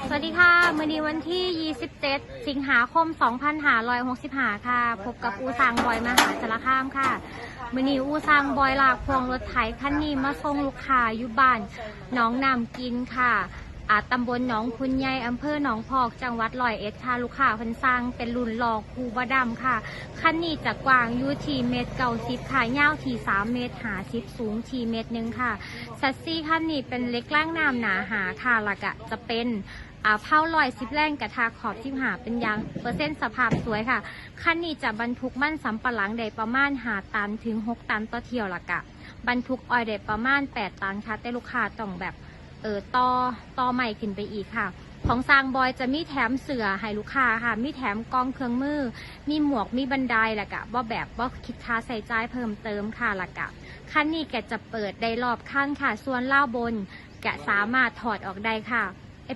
สวัสดีค่ะ มือนี้วันที่ 27 สิงหาคม 2565 ค่ะ พบกับอูซางบอยมหาสารคามค่ะ มือนี้อูซางบอยหลากพวงรถไถคันนี้มาส่งลูกค้าอยู่บ้านหน้องนำกินค่ะอาตำบลหนองพุนใหญ่อำเภอหนองพอก จังหวัดร้อยเอ็ดค่ะ ลูกค้าพิ่นสร้างเป็นรุ่นหลอกคูบดำค่ะ คันนี้จะกว้างยูทีเมตรเก้าสิบค่ะยาวที่สามเมตรหาสิบสูงทีเมตรหนึ่งค่ะ ซัสซี่คันนี้เป็นเล็กล่างน้ำหนาหาค่ะหลักอะจะเป็นอ่าเผาลอยซิปแรงกระทาขอบที่หาเป็นยางเปอร์เซ็นต์สภาพสวยค่ะคันนี้จะบรรทุกมั่นสำปะหลังได้ประมาณหาตันถึง 6 ตันต่อเที่ยวละกะบรรทุกออยได้ประมาณ 8 ตันค่ะแต่ลูกค้าต้องแบบเออต่อต่อใหม่ขึ้นไปอีกค่ะ ของซางบอยจะมีแถมเสือให้ลูกค้าค่ะ มีแถมกองเครื่องมือ มีหมวกมีบันไดละกะบ่แบบบ่คิดค่าใส่ใจเพิ่มเติมค่ะละกะ คันนี้แกจะเปิดได้รอบข้างค่ะ ส่วนเล่าบนแกสามารถถอดออกได้ค่ะ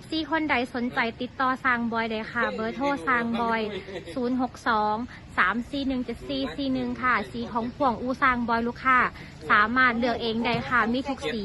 FC คนใดสนใจติดต่อซางบอยได้ค่ะ เบอร์โทรซางบอย 062 341 7441 ค่ะ สีของพ่วงอูซางบอยลูกค้า สามารถเลือกเองได้ค่ะ มีทุกสี